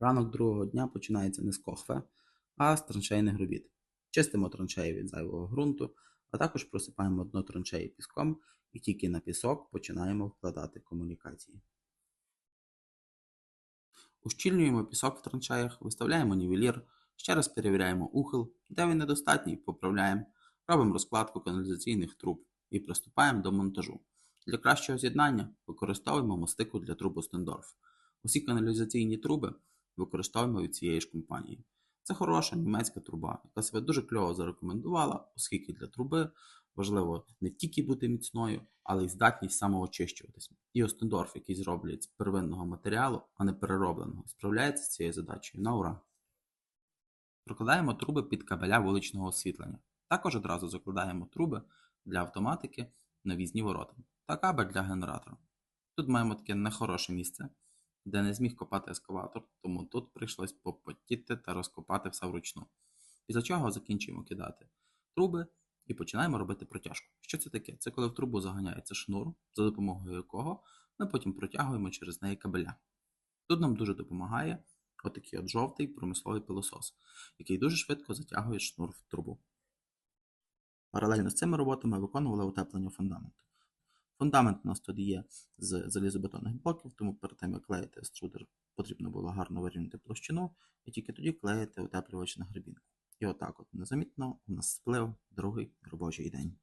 Ранок другого дня починається не з кохве, а з траншейних робіт. Чистимо траншеї від зайвого ґрунту, а також просипаємо дно траншеї піском і тільки на пісок починаємо вкладати комунікації. Ущільнюємо пісок в траншеях, виставляємо нівелір, ще раз перевіряємо ухил, де він недостатній, поправляємо, робимо розкладку каналізаційних труб і приступаємо до монтажу. Для кращого з'єднання використовуємо мастику для труб Остендорф. Усі каналізаційні труби використовуємо від цієї ж компанії. Це хороша німецька труба, яка себе дуже кльово зарекомендувала, оскільки для труби важливо не тільки бути міцною, але й здатність самоочищуватись. І Остендорф, який зроблять з первинного матеріалу, а не переробленого, справляється з цією задачею на ура. Прокладаємо труби під кабеля вуличного освітлення. Також одразу закладаємо труби для автоматики на візні ворота та кабель для генератора. Тут маємо таке нехороше місце, де не зміг копати ескаватор, тому тут прийшлось попотіти та розкопати все вручну. Після чого закінчуємо кидати труби і починаємо робити протяжку. Що це таке? Це коли в трубу заганяється шнур, за допомогою якого ми потім протягуємо через неї кабеля. Тут нам дуже допомагає отакий от жовтий промисловий пилосос, який дуже швидко затягує шнур в трубу. Паралельно з цими роботами виконували утеплення фундаменту. Фундамент у нас тут є з залізобетонних блоків, тому перед тим як клеїти струдер, потрібно було гарно вирівняти площину і тільки тоді клеїти утеплювач на грибінку. І отак от незамітно у нас сплив другий робочий день.